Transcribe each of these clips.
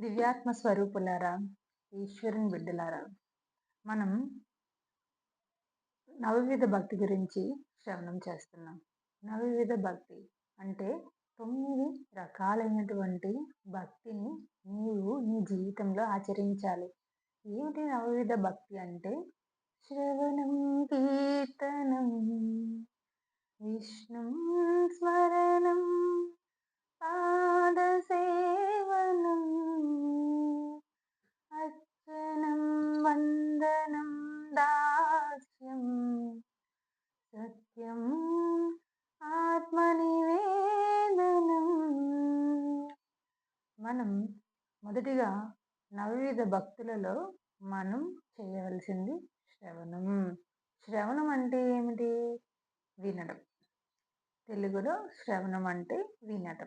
దివ్యాత్మ స్వరూపులారా ఈశ్వరుని బిడ్డలారా మనం నవవిధ భక్తి గురించి శ్రవణం చేస్తున్నాం. నవవిధ భక్తి అంటే తొమ్మిది రకాలైనటువంటి భక్తిని నీవు నీ జీవితంలో ఆచరించాలి. ఏమిటి నవవిధ భక్తి అంటే? శ్రవణం కీర్తనం విష్ణు మనం మొదటిగా నవవిధ భక్తులలో మనం చేయవలసింది శ్రవణం. శ్రవణం అంటే ఏమిటి? వినడం. తెలుగులో శ్రవణం అంటే వినటం.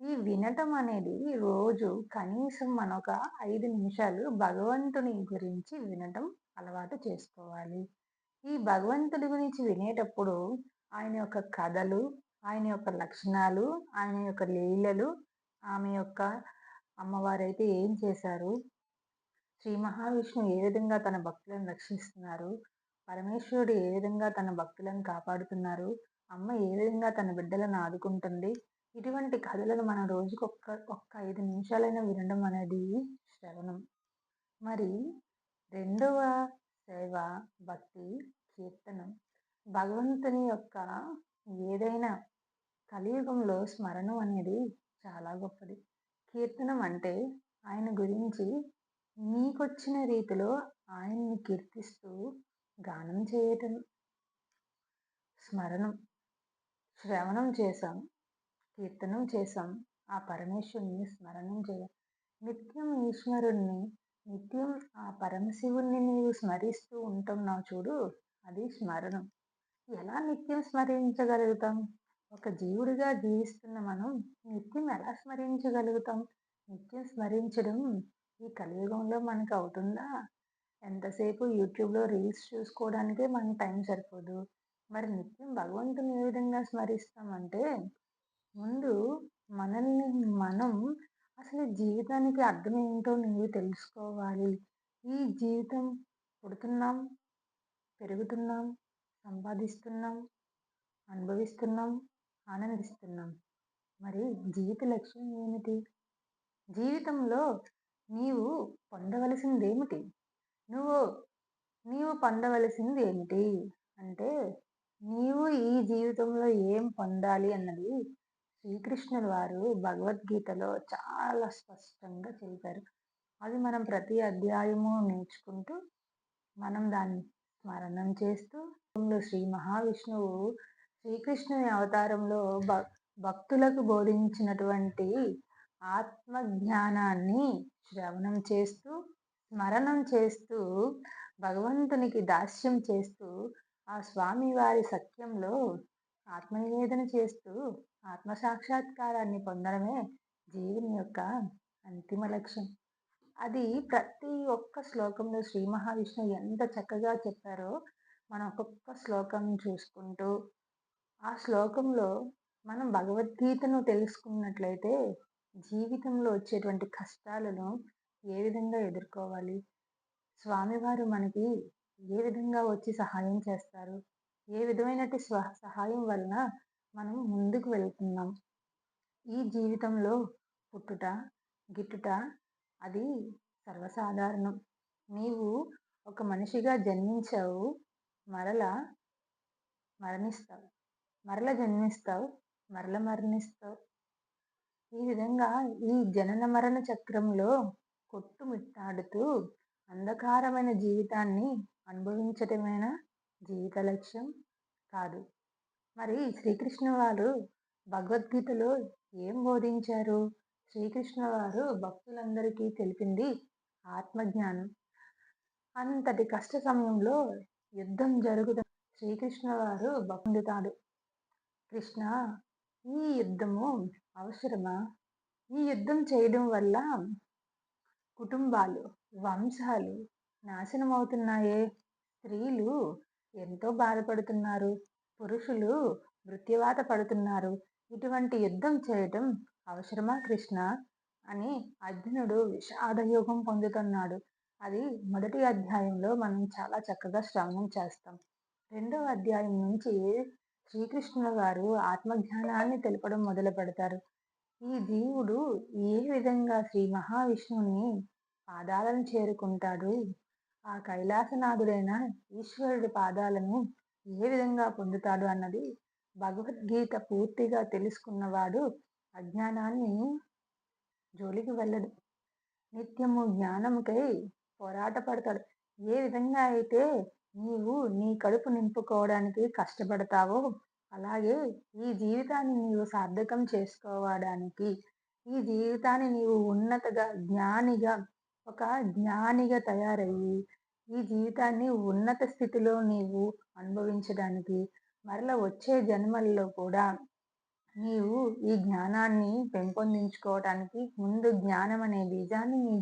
ఈ వినటం అనేది రోజు కనీసం మన ఒక ఐదు నిమిషాలు భగవంతుని గురించి వినటం అలవాటు చేసుకోవాలి. ఈ భగవంతుడి గురించి వినేటప్పుడు ఆయన యొక్క కథలు ఆయన యొక్క లక్షణాలు ఆయన యొక్క లీలలు ఆమె యొక్క అమ్మవారైతే ఏం చేశారు? శ్రీ మహావిష్ణువు ఏ విధంగా తన భక్తులను రక్షిస్తున్నారు? పరమేశ్వరుడు ఏ విధంగా తన భక్తులను కాపాడుతున్నారు? అమ్మ ఏ విధంగా తన బిడ్డలను ఆదుకుంటుంది? ఇటువంటి కథలను మనం రోజుకు ఒక్క ఒక్క ఐదు నిమిషాలైనా వినడం అనేది శ్రవణం. మరి రెండవ సేవ భక్తి కీర్తనం. భగవంతుని యొక్క ఏదైనా కలియుగంలో స్మరణం అనేది చాలా గొప్పది. కీర్తనం అంటే ఆయన గురించి నీకొచ్చిన రీతిలో ఆయన్ని కీర్తిస్తూ గానం చేయటం స్మరణం శ్రవణం చేశాం కీర్తనం చేశాం. ఆ పరమేశ్వరుని స్మరణం చేయాలి నిత్యం ఈశ్వరుణ్ణి నిత్యం ఆ పరమశివుణ్ణి నీవు స్మరిస్తూ ఉంటున్నావు చూడు అది స్మరణం. ఎలా నిత్యం స్మరించగలుగుతాం? ఒక జీవుడిగా జీవిస్తున్న మనం నిత్యం ఎలా స్మరించగలుగుతాం? నిత్యం స్మరించడం ఈ కలియుగంలో మనకు అవుతుందా? ఎంతసేపు యూట్యూబ్లో రీల్స్ చూసుకోవడానికే మనకి టైం సరిపోదు. మరి నిత్యం భగవంతుని ఏ విధంగా స్మరిస్తామంటే ముందు మనల్ని మనం అసలు జీవితానికి అర్థం ఏంటో నువ్వు తెలుసుకోవాలి. ఈ జీవితం పుడుతున్నాం పెరుగుతున్నాం సంపాదిస్తున్నాం అనుభవిస్తున్నాం ఆనందిస్తున్నాం. మరి జీవిత లక్ష్యం ఏమిటి? జీవితంలో నీవు పొందవలసింది ఏమిటి నువ్వు నీవు పొందవలసింది ఏమిటి అంటే నీవు ఈ జీవితంలో ఏం పొందాలి అన్నది శ్రీకృష్ణుడు వారు భగవద్గీతలో చాలా స్పష్టంగా తెలిపారు అది మనం ప్రతి అధ్యాయము నేర్చుకుంటూ మనం దాన్ని స్మరణం చేస్తూ శ్రీ మహావిష్ణువు శ్రీకృష్ణుని అవతారంలో భక్తులకు బోధించినటువంటి ఆత్మజ్ఞానాన్ని శ్రవణం చేస్తూ స్మరణం చేస్తూ భగవంతునికి దాస్యం చేస్తూ ఆ స్వామివారి సత్యంలో ఆత్మనివేదన చేస్తూ ఆత్మ సాక్షాత్కారాన్ని పొందడమే జీవుని యొక్క అంతిమ లక్ష్యం. అది ప్రతి ఒక్క శ్లోకంలో శ్రీ మహావిష్ణువు ఎంత చక్కగా చెప్పారో మనం ఒక్కొక్క శ్లోకం చూసుకుంటూ ఆ శ్లోకంలో మనం భగవద్గీతను తెలుసుకున్నట్లయితే జీవితంలో వచ్చేటువంటి కష్టాలను ఏ విధంగా ఎదుర్కోవాలి? స్వామివారు మనకి ఏ విధంగా వచ్చి సహాయం చేస్తారు? ఏ విధమైనటి స్వ సహాయం వలన మనం ముందుకు వెళ్తున్నాం? ఈ జీవితంలో పుట్టుట గిట్టుట అది సర్వసాధారణం. నీవు ఒక మనిషిగా జన్మించావు మరల మరణిస్తావు. మరల జన్మిస్తావు మరల మరణిస్తావు. ఈ విధంగా ఈ జనన మరణ చక్రంలో కొట్టుమిట్టాడుతూ అంధకారమైన జీవితాన్ని అనుభవించటమైన జీవిత లక్ష్యం? కాదు. మరి శ్రీకృష్ణ వారు భగవద్గీతలో ఏం బోధించారు? శ్రీకృష్ణ వారు భక్తులందరికీ తెలిపింది ఆత్మజ్ఞానం. అంతటి కష్ట సమయంలో యుద్ధం జరుగుతుంది శ్రీకృష్ణ వారు పొందుతాడు కృష్ణ ఈ యుద్ధము అవసరమా? ఈ యుద్ధం చేయడం వల్ల కుటుంబాలు వంశాలు నాశనం అవుతున్నాయే స్త్రీలు ఎంతో బాధపడుతున్నారు పురుషులు మృత్యువాత పడుతున్నారు. ఇటువంటి యుద్ధం చేయటం అవసరమా కృష్ణ? అని అర్జునుడు విషాదయోగం పొందుతున్నాడు. అది మొదటి అధ్యాయంలో మనం చాలా చక్కగా శ్రవణం చేస్తాం. రెండవ అధ్యాయం నుంచి శ్రీకృష్ణుల గారు ఆత్మజ్ఞానాన్ని తెలపడం మొదలు పెడతారు. ఈ జీవుడు ఏ విధంగా శ్రీ మహావిష్ణువుని పాదాలను చేరుకుంటాడు? ఆ కైలాసనాథుడైన ఈశ్వరుడి పాదాలను ఏ విధంగా పొందుతాడు అన్నది భగవద్గీత పూర్తిగా తెలుసుకున్నవాడు అజ్ఞానాన్ని జోలికి వెళ్ళడు. నిత్యము జ్ఞానముకై పోరాట పడతాడు ఏ విధంగా అయితే నీవు నీ కడుపు నింపుకోవడానికి కష్టపడతావో అలాగే ఈ జీవితాన్ని నీవు సార్థకం చేసుకోవడానికి ఈ జీవితాన్ని నీవు ఉన్నతగా జ్ఞానిగా ఒక జ్ఞానిగా తయారయ్యి ఈ జీవితాన్ని ఉన్నత స్థితిలో నీవు అనుభవించడానికి మరల వచ్చే జన్మల్లో కూడా నీవు ఈ జ్ఞానాన్ని పెంపొందించుకోవటానికి ముందు జ్ఞానం అనే బీజాన్ని నీ